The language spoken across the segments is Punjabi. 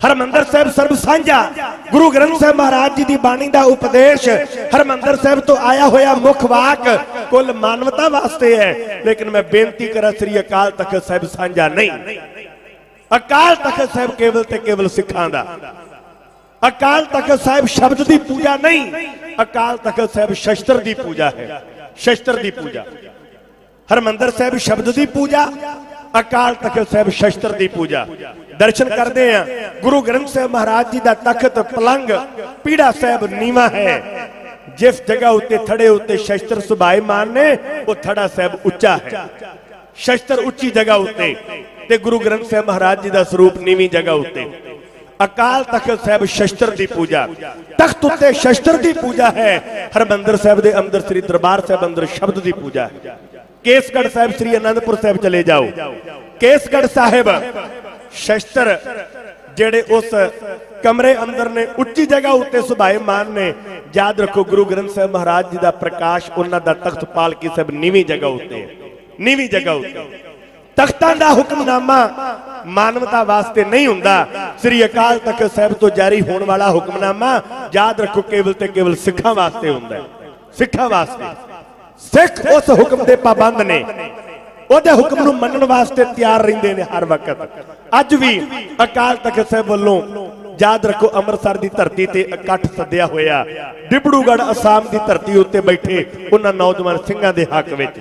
ਹਰਮੰਦਰ ਸਾਹਿਬ ਸਰਬ ਸਾਂਝਾ, ਗੁਰੂ ਗ੍ਰੰਥ ਸਾਹਿਬ ਮਹਾਰਾਜ ਜੀ ਦੀ ਬਾਣੀ ਦਾ ਉਪਦੇਸ਼ ਹਰਮੰਦਰ ਸਾਹਿਬ ਤੋਂ ਆਇਆ ਹੋਇਆ ਮੁੱਖ ਵਾਕ ਕੁੱਲ ਮਾਨਵਤਾ ਵਾਸਤੇ ਹੈ। ਲੇਕਿਨ ਮੈਂ ਬੇਨਤੀ ਕਰਾਂ, ਸ੍ਰੀ ਅਕਾਲ ਤਖਤ ਸਾਹਿਬ ਸਾਂਝਾ ਨਹੀਂ। ਅਕਾਲ ਤਖਤ ਸਾਹਿਬ ਕੇਵਲ ਤੇ ਕੇਵਲ ਸਿੱਖਾਂ ਦਾ। ਅਕਾਲ ਤਖਤ ਸਾਹਿਬ ਸ਼ਬਦ ਦੀ ਪੂਜਾ ਨਹੀਂ, ਅਕਾਲ ਤਖਤ ਸਾਹਿਬ ਸ਼ਸਤਰ ਦੀ ਪੂਜਾ ਹੈ। ਸ਼ਸਤਰ ਦੀ ਪੂਜਾ। ਹਰਮੰਦਰ ਸਾਹਿਬ ਸ਼ਬਦ ਦੀ ਪੂਜਾ ਅਕਾਲ ਤਖਤ ਸਾਹਿਬ ਸ਼ਸਤਰ ਦੀ ਪੂਜਾ। ਦਰਸ਼ਨ ਕਰਦੇ ਆ ਗੁਰੂ ਗ੍ਰੰਥ ਸਾਹਿਬ ਮਹਾਰਾਜ ਜੀ ਦਾ ਤਖਤ ਪਲੰਗ ਪੀੜਾ ਸਾਹਿਬ ਨੀਵਾ ਹੈ। ਜਿਸ ਜਗ੍ਹਾ ਉੱਤੇ ਥੜੇ ਉੱਤੇ ਸ਼ਸਤਰ ਸੁਭਾਏਮਾਨ ਨੇ, ਉਹ ਥੜਾ ਸਾਹਿਬ ਉੱਚਾ ਹੈ। ਸ਼ਸਤਰ ਉੱਚੀ ਜਗ੍ਹਾ ਉੱਤੇ ਤੇ ਗੁਰੂ ਗ੍ਰੰਥ ਸਾਹਿਬ ਮਹਾਰਾਜ ਜੀ ਦਾ ਸਰੂਪ ਨੀਵੀਂ ਜਗ੍ਹਾ ਉੱਤੇ। ਅਕਾਲ ਤਖਤ ਸਾਹਿਬ ਸ਼ਸਤਰ ਦੀ ਪੂਜਾ। ਤਖਤ ਉੱਤੇ ਸ਼ਸਤਰ ਦੀ ਪੂਜਾ ਹੈ। ਹਰਮੰਦਰ ਸਾਹਿਬ ਦੇ ਅੰਦਰ, ਸ੍ਰੀ ਦਰਬਾਰ ਸਾਹਿਬ ਅੰਦਰ ਸ਼ਬਦ ਦੀ ਪੂਜਾ ਹੈ। ਕੇਸਗੜ੍ਹ ਸਾਹਿਬ ਸ੍ਰੀ ਅਨੰਦਪੁਰ ਸਾਹਿਬ ਚਲੇ ਜਾਓ ਕੇਸਗੜ੍ਹ ਸਾਹਿਬ ਸ਼ਸਤਰ ਜਿਹੜੇ ਉਸ ਕਮਰੇ ਅੰਦਰ ਨੇ ਉੱਚੀ ਜਗ੍ਹਾ ਉੱਤੇ ਸੁਭਾਏਮਾਨ ਨੇ ਯਾਦ ਰੱਖੋ ਗੁਰੂ ਗ੍ਰੰਥ ਸਾਹਿਬ ਮਹਾਰਾਜ ਜੀ ਦਾ ਪ੍ਰਕਾਸ਼ ਉਹਨਾਂ ਦਾ ਤਖਤ ਪਾਲਕੀ ਸਾਹਿਬ ਨੀਵੀਂ ਜਗ੍ਹਾ ਉੱਤੇ ਨੀਵੀਂ ਜਗ੍ਹਾ ਉੱਤੇ ਤਖਤਾਂ ਦਾ ਹੁਕਮਨਾਮਾ ਮਾਨਵਤਾ ਵਾਸਤੇ ਨਹੀਂ ਹੁੰਦਾ ਸ੍ਰੀ ਅਕਾਲ ਤਖਤ ਸਾਹਿਬ ਤੋਂ ਜਾਰੀ ਹੋਣ ਵਾਲਾ ਹੁਕਮਨਾਮਾ ਯਾਦ ਰੱਖੋ ਕੇਵਲ ਤੇ ਕੇਵਲ ਸਿੱਖਾਂ ਵਾਸਤੇ ਹੁੰਦਾ ਹੈ ਸਿੱਖਾਂ ਵਾਸਤੇ ਸਿੱਖ ਉਸ ਹੁਕਮ ਦੇ ਪਾਬੰਦ ਨੇ। ਉਹਦੇ ਹੁਕਮ ਨੂੰ ਮੰਨਣ ਵਾਸਤੇ ਤਿਆਰ ਰਹਿੰਦੇ ਨੇ ਹਰ ਵਕਤ। ਅੱਜ ਵੀ ਅਕਾਲ ਤਖਤ ਸਾਹਿਬ ਵੱਲੋਂ ਯਾਦ ਰੱਖੋ ਅੰਮ੍ਰਿਤਸਰ ਦੀ ਧਰਤੀ ਤੇ ਇਕੱਠ ਸੱਦਿਆ ਹੋਇਆ। ਡਿਬੜੂਗੜ੍ਹ ਅਸਾਮ ਦੀ ਧਰਤੀ ਉੱਤੇ ਬੈਠੇ ਉਹਨਾਂ ਨੌਜਵਾਨ ਸਿੰਘਾਂ ਦੇ ਹੱਕ ਵਿੱਚ।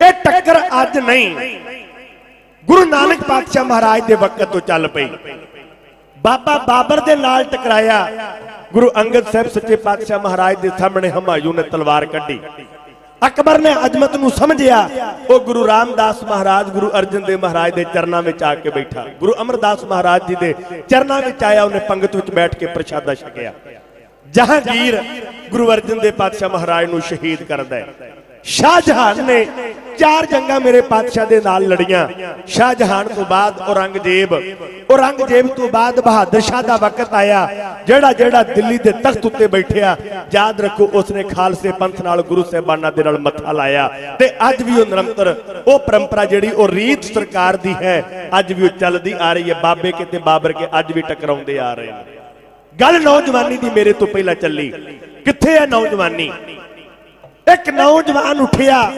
ਇਹ ਟੱਕਰ ਅੱਜ ਨਹੀਂ। ਗੁਰੂ ਨਾਨਕ ਪਾਤਸ਼ਾਹ ਮਹਾਰਾਜ ਦੇ ਵਕਤ ਤੋਂ ਚੱਲ ਪਈ। ਬਾਬਾ ਬਾਬਰ ਦੇ ਨਾਲ ਟਕਰਾਇਆ। ਗੁਰੂ ਅੰਗਦ ਸਾਹਿਬ ਸੱਚੇ ਪਾਤਸ਼ਾਹ ਮਹਾਰਾਜ ਦੇ ਸਾਹਮਣੇ ਹਮਾਯੂ ਨੇ ਤਲਵਾਰ ਕੱਢੀ। ਅਕਬਰ ਨੇ ਅਜ਼ਮਤ ਨੂੰ ਸਮਝਿਆ, ਉਹ ਗੁਰੂ ਰਾਮਦਾਸ ਮਹਾਰਾਜ, ਗੁਰੂ ਅਰਜਨ ਦੇਵ ਮਹਾਰਾਜ ਦੇ ਚਰਨਾਂ ਵਿੱਚ ਆ ਕੇ ਬੈਠਾ। ਗੁਰੂ ਅਮਰਦਾਸ ਮਹਾਰਾਜ ਜੀ ਦੇ ਚਰਨਾਂ ਵਿੱਚ ਆਇਆ, ਉਹਨੇ ਪੰਗਤ ਵਿੱਚ ਬੈਠ ਕੇ ਪ੍ਰਸ਼ਾਦਾ ਛਕਿਆ। ਜਹਾਂਗੀਰ ਗੁਰੂ ਅਰਜਨ ਦੇਵ ਪਾਤਸ਼ਾਹ ਮਹਾਰਾਜ ਨੂੰ ਸ਼ਹੀਦ ਕਰਦਾ ਹੈ। ਸ਼ਾਹਜਹਾਨ ਨੇ ਚਾਰ ਜੰਗਾਂ ਮੇਰੇ ਪਾਤਸ਼ਾਹ ਦੇ ਨਾਲ ਲੜੀਆਂ ਸ਼ਾਹਜਹਾਨ ਤੋਂ ਬਾਅਦ ਔਰੰਗਜ਼ੇਬ ਔਰੰਗਜ਼ੇਬ ਤੋਂ ਬਾਅਦ ਬਹਾਦਰ ਸ਼ਾਹ ਦਾ ਵਕਤ ਆਇਆ ਜਿਹੜਾ ਜਿਹੜਾ ਦਿੱਲੀ ਦੇ ਤਖਤ ਉੱਤੇ ਬੈਠਿਆ ਯਾਦ ਰੱਖੋ ਉਸਨੇ ਖਾਲਸੇ ਪੰਥ ਨਾਲ ਗੁਰੂ ਸਾਹਿਬਾਨਾਂ ਦੇ ਨਾਲ ਮੱਥਾ ਲਾਇਆ ਤੇ ਅੱਜ ਵੀ ਉਹ ਨਿਰੰਤਰ ਉਹ ਪਰੰਪਰਾ ਜਿਹੜੀ ਉਹ ਰੀਤ ਸਰਕਾਰ ਦੀ ਹੈ ਅੱਜ ਵੀ ਉਹ ਚੱਲਦੀ ਆ ਰਹੀ ਹੈ ਬਾਬੇ ਕੇ ਤੇ ਬਾਬਰ ਕੇ ਅੱਜ ਵੀ ਟਕਰਾਉਂਦੇ ਆ ਰਹੇ ਨੇ। ਗੱਲ ਨੌਜਵਾਨੀ ਦੀ ਮੇਰੇ ਤੋਂ ਪਹਿਲਾਂ ਚੱਲੀ। ਕਿੱਥੇ ਹੈ ਨੌਜਵਾਨੀ? ਇੱਕ ਨੌਜਵਾਨ ਉੱਠਿਆ।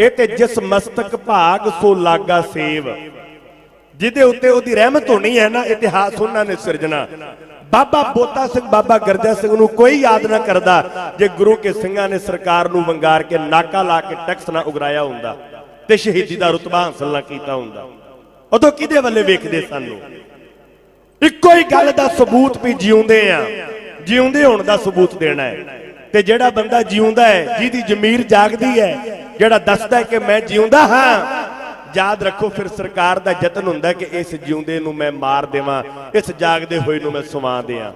ਇਹ ਤੇ ਜਿਸ ਮਸਤਕ ਭਾਗ ਸੋ ਲਾਗਾ ਸੇਵ। ਜਿਹਦੇ ਉੱਤੇ ਉਹਦੀ ਰਹਿਮਤ ਹੋਣੀ ਹੈ ਨਾ, ਇਤਿਹਾਸ ਉਹਨਾਂ ਨੇ ਸਿਰਜਣਾ। ਬਾਬਾ ਬੋਤਾ ਸਿੰਘ, ਬਾਬਾ ਗਰਜਾ ਸਿੰਘ ਨੂੰ ਕੋਈ ਯਾਦ ਨਾ ਕਰਦਾ, ਜੇ ਗੁਰੂ ਕੇ ਸਿੰਘਾਂ ਨੇ ਸਰਕਾਰ ਨੂੰ ਵੰਗਾਰ ਕੇ ਨਾਕਾ ਲਾ ਕੇ ਟੈਕਸ ਨਾ ਉਗਰਾਇਆ ਹੁੰਦਾ ਤੇ ਸ਼ਹੀਦੀ ਦਾ ਰੁਤਬਾ ਹਾਸਲ ਨਾ ਕੀਤਾ ਹੁੰਦਾ। ਉਦੋਂ ਕਿਹਦੇ ਵੱਲੇ ਵੇਖਦੇ ਸਾਨੂੰ? ਇੱਕੋ ਹੀ ਗੱਲ ਦਾ ਸਬੂਤ ਵੀ ਜਿਉਂਦੇ ਆ। ਜਿਉਂਦੇ ਹੋਣ ਦਾ ਸਬੂਤ ਦੇਣਾ ਹੈ। ਤੇ ਜਿਹੜਾ ਬੰਦਾ ਜਿਉਂਦਾ ਹੈ, ਜਿਹਦੀ ਜ਼ਮੀਰ ਜਾਗਦੀ ਹੈ, ਜਿਹੜਾ ਦੱਸਦਾ ਹੈ ਕਿ ਮੈਂ ਜਿਉਂਦਾ ਹਾਂ, ਯਾਦ ਰੱਖੋ ਫਿਰ ਸਰਕਾਰ ਦਾ ਯਤਨ ਹੁੰਦਾ ਕਿ ਇਸ ਜਿਉਂਦੇ ਨੂੰ ਮੈਂ ਮਾਰ ਦੇਵਾਂ, ਇਸ ਜਾਗਦੇ ਹੋਏ ਨੂੰ ਮੈਂ ਸੁਵਾ ਦਿਆਂ